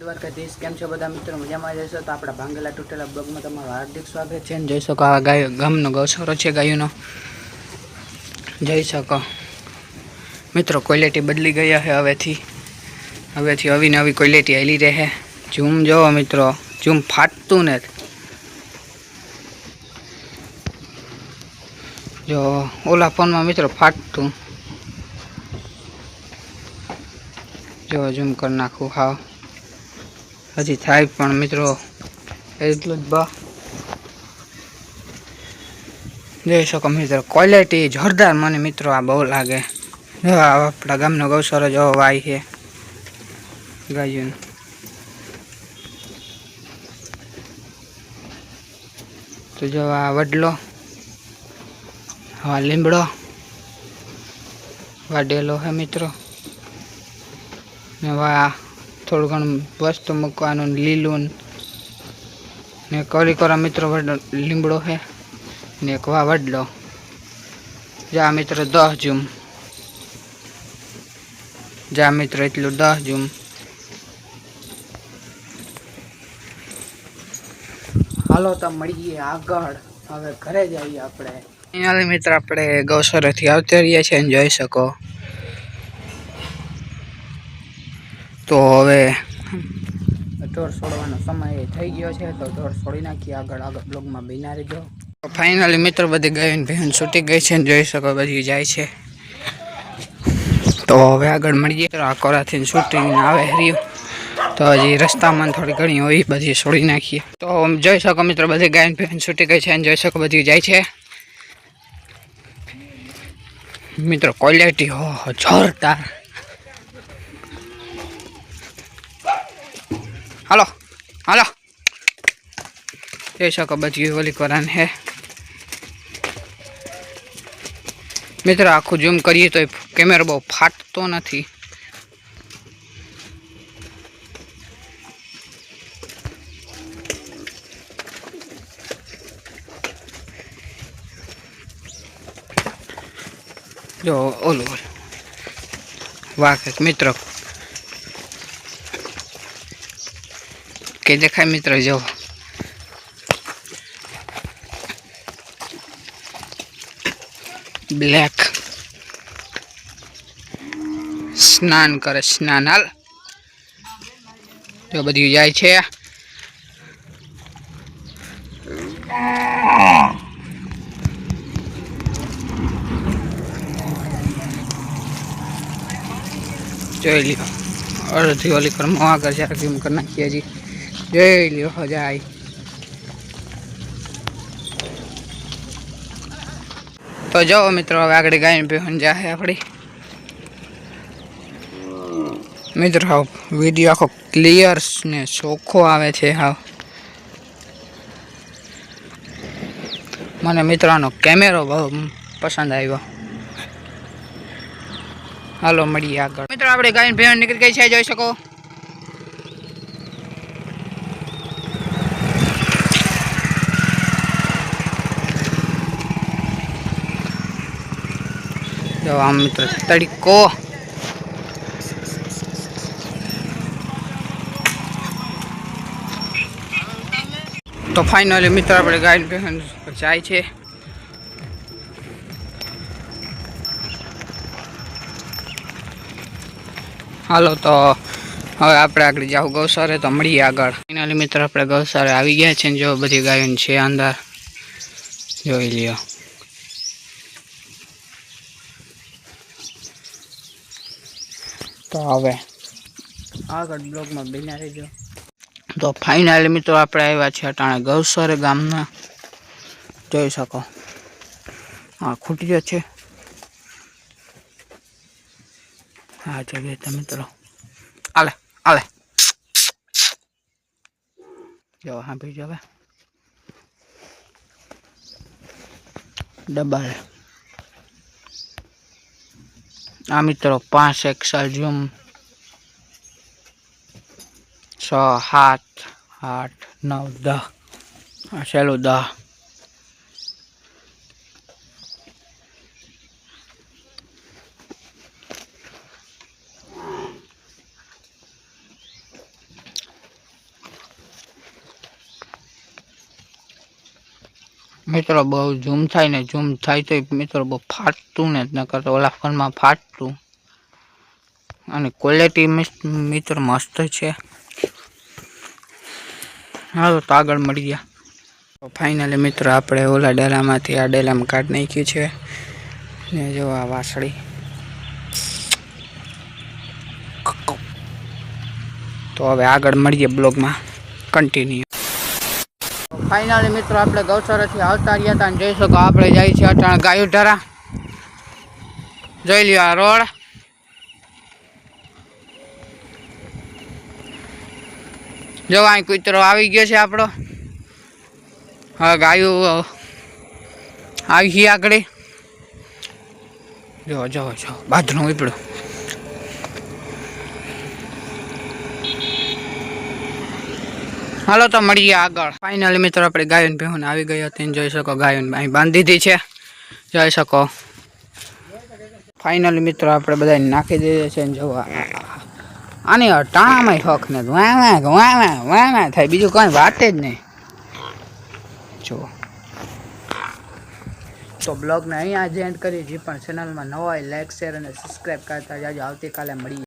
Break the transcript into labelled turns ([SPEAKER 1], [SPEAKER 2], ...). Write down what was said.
[SPEAKER 1] દ્વારકાધીશ મિત્રો? મજામાં બદલી ગયા છે હવેથી. હવેથી નવી નવી ક્વોલિટી આવેલી રહે ઝૂમ જોવો મિત્રો. ઝૂમ ફાટતું ને જો, ઓલા ફોનમાં મિત્રો ફાટતું. જો, ઝૂમ કરી નાખું. હાવ હજી થાય પણ મિત્રો, એટલું જ બા. જોઈ શકો મિત્રો ક્વોલિટી જોરદાર મને મિત્રો આ બહુ લાગે. જો આપણા ગામનો ગૌસરો જો વાય છે. ગાયું તો જો આ વડલો હા લીમડો વાડેલો હે મિત્રો. ને વા થોડું ઘણું વસ્તુ મૂકવાનું, લીલું ને કોરી કોરા મિત્રો લીમડો છે ને એક વા વડલો. જા મિત્રો દસ જૂમ. જા મિત્રો એટલું દસ જૂમ. હાલો તો મળીએ આગળ. હવે ઘરે જઈએ આપણે. મિત્ર આપણે ગૌસરેથી આવતા રહીએ છીએ, જોઈ શકો. તો હવે ઢોર છોડવાનો સમય થઈ ગયો છે તો ઢોર છોડી નાખીએ. આગળ આગળ બ્લોગમાં બિના રહેજો. ફાઇનલી મિત્રો બધી ગાયન બહેન છૂટી ગઈ છે ને જોઈ શકો બધી જાય છે. તો હવે આગળ મળીએ. તો આ કોરાથી છૂટીને આવે રહ્યું તો હજી રસ્તામાં થોડી ઘણી હોય બધી છોડી નાખીએ. તો જોઈ શકો મિત્રો બધી ગાયન બહેન છૂટી ગઈ છે અને જોઈ શકો બધી જાય છે. મિત્રો ક્વોલિટી હો જોરદાર. હાલો હાલો. જોઈ શકો બધી ઓલી કોરાન હે. મિત્રો, આખું ઝૂમ કરીએ તો કેમેરો બહુ ફાટતો નથી. જો, ઓલું ઓલું વાહ કંઈક મિત્રો. કે દેખાય મિત્ર, જો. બ્લેક સ્નાન કરે, સ્નાન. હાલ. જો બધું જાય છે. જોઈ લ્યો. અડધી ઓલી કરમો આગળ છે કેમ કરી નાખીએ હજી જોઈ લ્યો, હો જાય. તો જાઓ મિત્રો, હવે આગળ ગાયન પીવન જાહે આપણી મિત્રો હાવ વીડિયો આખો ક્લિયર ને ચોખ્ખો આવે છે હાવ. મને મિત્રોનો કેમેરો બહુ પસંદ આવ્યો. હાલો, મળીએ આગળ. મિત્રો આપણે ગાયન ભેણ નીકળી ગઈ છે, જોઈ શકો? જો આમ મિત્રો, તડકો. તો ફાઇનલી મિત્રો આપણે ગાયન ભેણ જાય છે. હાલો તો હવે આપણે આગળ જાવ ગૌસારે તો મળીએ આગળ. ફાઇનલી મિત્ર, આપણે ગૌસારે આવી ગયા છે જો બધી ગાયોની છે અંદર. જોઈ લ્યો. તો હવે. આગળ બ્લોગમાં બિના રહેજો. તો ફાઇનલ મિત્રો આપણે આવ્યા છે અટાણે ગૌસર ગામના. જોઈ શકો. હા ખૂટ્યો છે. હા જોઈએ તમે મિત્રો. આલે આલે. જો હા ભાઈ હવે. ડબલ. આ મિત્રો પાંચ સલ્જ્યુમ છ સાત આઠ નવ દહ આ છેલ્લું દસ મિત્રો બહુ ઝૂમ થાય ને, ઝૂમ થાય તો મિત્રો બહુ ફાટતું ને, જ નકર તો ઓલા ફોનમાં ફાટતું. અને ક્વોલિટી મિત્રો મસ્ત છે. હાલો તો આગળ મળી ગયા. ફાઇનલી મિત્રો આપણે ઓલા ડેલામાંથી આ ડેલામાં કાઢ નાખ્યું છે. ને જો આ વાસળી. તો હવે આગળ મળીએ બ્લોગમાં. કન્ટિન્યુ ફાઇનલી મિત્રો આપણે ગૌસરથી આવતા રહ્યા હતા અને જોઈ શકો આપણે જાય છે અટાણ ગાયું ધરા જોઈ લ્યો આ રોડ. જો અહીં કૂતરો આવી ગયો છે આપણો. હવે ગાયું આવી ગઈ આગળ. જો જો જો બાથરૂમ ઉપડ્યું. હાલો તો મળીએ આગળ. ફાઇનલી મિત્રો, આપણે ગાયન ભેહું આવી ગઈ હતી જોઈ શકો ગાયન અહીં બાંધી દીધી છે. જોઈ શકો. ફાઇનલી મિત્રો, આપણે બધા નાખી દીધી છે જોવા. આની ટાણામાં હક ને વાવા વાવા વાવા થાય. બીજું કંઈ વાત જ નહીં. જો. તો બ્લોગને અહીંયા જ એન્ડ કરી જે પણ ચેનલમાં નવા હોય લાઈક શેર અને સબસ્ક્રાઈબ કરતા જાજો. આવતીકાલે મળીએ.